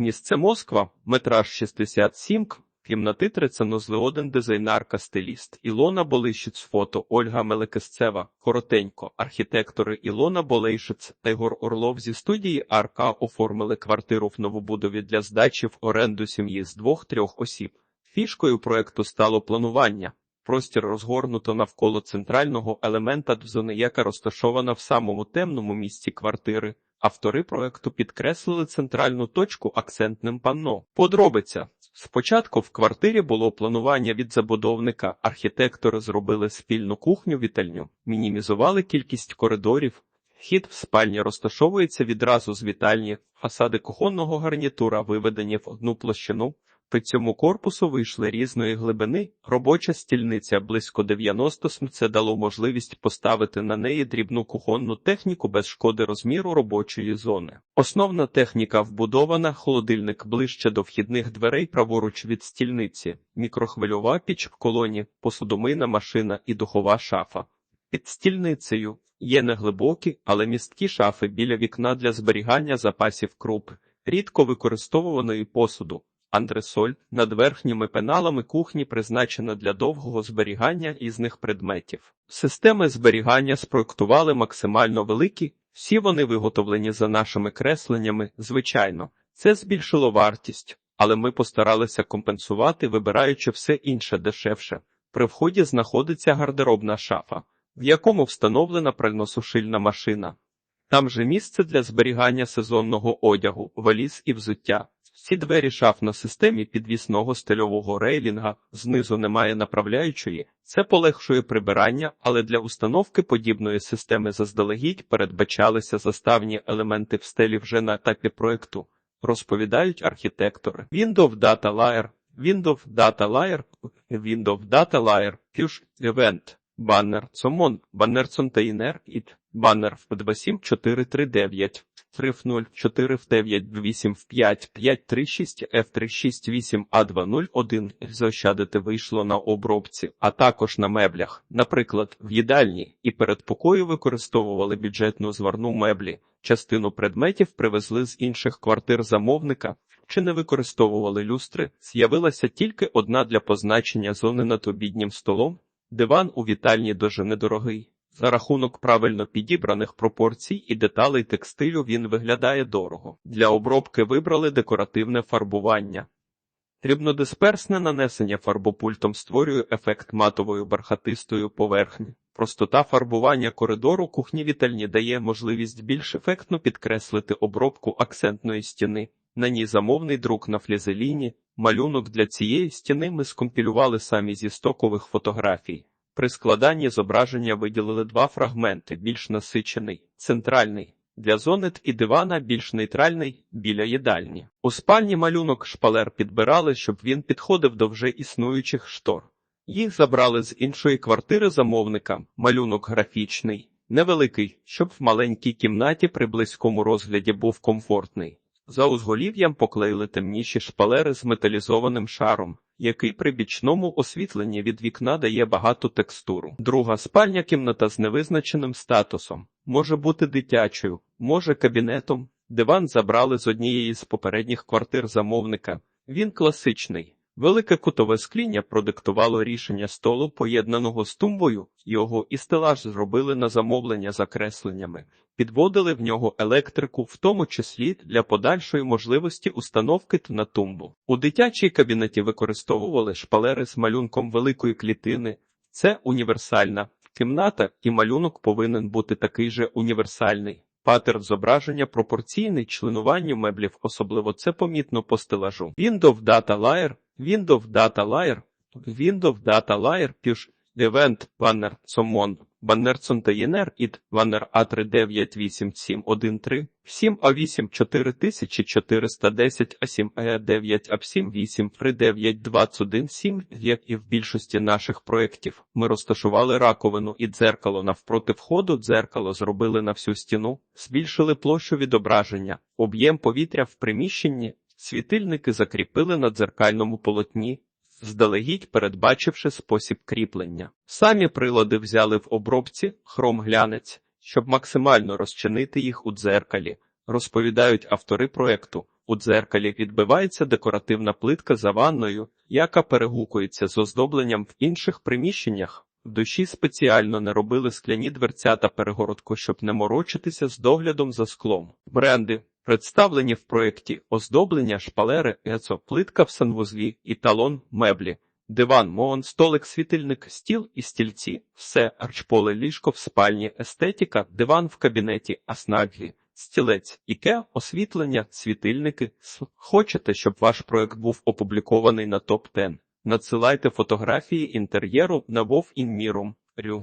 Місце Москва, метраж 67 к. Кімнати 3 санузли один дизайнерка, стиліст Ілона Болищиць, фото Ольга Мелекесцева, коротенько, архітектори Ілона Болейшиць та Ігор Орлов зі студії АРК оформили квартиру в новобудові для здачі в оренду сім'ї з двох-трьох осіб. Фішкою проекту стало планування. Простір розгорнуто навколо центрального елемента зони, яка розташована в самому темному місці квартири. Автори проекту підкреслили центральну точку акцентним панно. Подробиця. Спочатку в квартирі було планування від забудовника, архітектори зробили спільну кухню-вітальню, мінімізували кількість коридорів. Вхід в спальні розташовується відразу з вітальні, фасади кухонного гарнітура виведені в одну площину. При цьому корпусу вийшли різної глибини, робоча стільниця близько 90 см. Це дало можливість поставити на неї дрібну кухонну техніку без шкоди розміру робочої зони. Основна техніка вбудована, холодильник ближче до вхідних дверей праворуч від стільниці, мікрохвильова піч в колоні, посудомийна машина і духова шафа. Під стільницею є неглибокі, але місткі шафи біля вікна для зберігання запасів круп, рідко використовуваної посуду. Андресоль над верхніми пеналами кухні призначена для довгого зберігання різних предметів. Системи зберігання спроектували максимально великі, всі вони виготовлені за нашими кресленнями, звичайно, це збільшило вартість, але ми постаралися компенсувати, вибираючи все інше дешевше. При вході знаходиться гардеробна шафа, в якому встановлена пральносушильна машина. Там же місце для зберігання сезонного одягу, валіз і взуття. Всі двері шаф на системі підвісного стильового рейлінга, знизу немає направляючої, це полегшує прибирання, але для установки подібної системи заздалегідь передбачалися заставні елементи в стелі вже на етапі проекту, розповідають архітектори. Windows Data Layer, Windows Data Layer, Windows Data Layer, Fusion Event, Сомон, Баннер Контейнер, Іт, Баннер в 27439. 3 в 0, 4 в 9, 8 в 5, 5, 3, 6, F 3, 6, 8, А 2, 0, 1. Заощадити вийшло на обробці, а також на меблях. Наприклад, в їдальні і передпокою використовували бюджетну зварну меблі. Частину предметів привезли з інших квартир замовника. Чи не використовували люстри, з'явилася тільки одна для позначення зони над обіднім столом. Диван у вітальні дуже недорогий. За рахунок правильно підібраних пропорцій і деталей текстилю він виглядає дорого. Для обробки вибрали декоративне фарбування. Дрібнодисперсне нанесення фарбопультом створює ефект матової бархатистої поверхні. Простота фарбування коридору кухні вітальні дає можливість більш ефектно підкреслити обробку акцентної стіни. На ній замовний друк на флізеліні. Малюнок для цієї стіни ми скомпілювали самі зі стокових фотографій. При складанні зображення виділили два фрагменти: більш насичений, центральний. Для зони і дивана більш нейтральний біля їдальні. У спальні малюнок шпалер підбирали, щоб він підходив до вже існуючих штор. Їх забрали з іншої квартири замовника. Малюнок графічний, невеликий, щоб в маленькій кімнаті при близькому розгляді був комфортний. За узголів'ям поклеїли темніші шпалери з металізованим шаром, який при бічному освітленні від вікна дає багату текстуру. Друга спальня кімната з невизначеним статусом може бути дитячою, може кабінетом. Диван забрали з однієї з попередніх квартир замовника. Він класичний. Велике кутове скління продиктувало рішення столу, поєднаного з тумбою, його і стелаж зробили на замовлення за кресленнями, підводили в нього електрику, в тому числі для подальшої можливості установки на тумбу. У дитячій кабінеті використовували шпалери з малюнком великої клітини. Це універсальна кімната, і малюнок повинен бути такий же універсальний. Паттерн зображення пропорційний членуванню меблів, особливо це помітно по стелажу. Windows Data Layer, Windows Data Layer, Windows Data Layer, Push, Event, Banner, Summon, Banner Container, id, Banner A3987113, 7A8 4410, A7 E9 A7 8 39217, як і в більшості наших проєктів. Ми розташували раковину і дзеркало навпроти входу, дзеркало зробили на всю стіну, збільшили площу відображення, об'єм повітря в приміщенні, світильники закріпили на дзеркальному полотні, здалегідь передбачивши спосіб кріплення. Самі прилади взяли в обробці хром-глянець, щоб максимально розчинити їх у дзеркалі, розповідають автори проекту. У дзеркалі відбивається декоративна плитка за ванною, яка перегукується з оздобленням в інших приміщеннях. В душі спеціально не робили скляні дверця та перегородку, щоб не морочитися з доглядом за склом. Бренди представлені в проєкті оздоблення, шпалери, ецо, плитка в санвузлі, італон, меблі. Диван, моон, столик, світильник, стіл і стільці. Все, арчполе, ліжко в спальні, естетика, диван в кабінеті, аснаглі, стілець, іке, освітлення, світильники. Хочете, щоб ваш проект був опублікований на топ 10 Надсилайте фотографії інтер'єру на Вов Інмірум. Рю.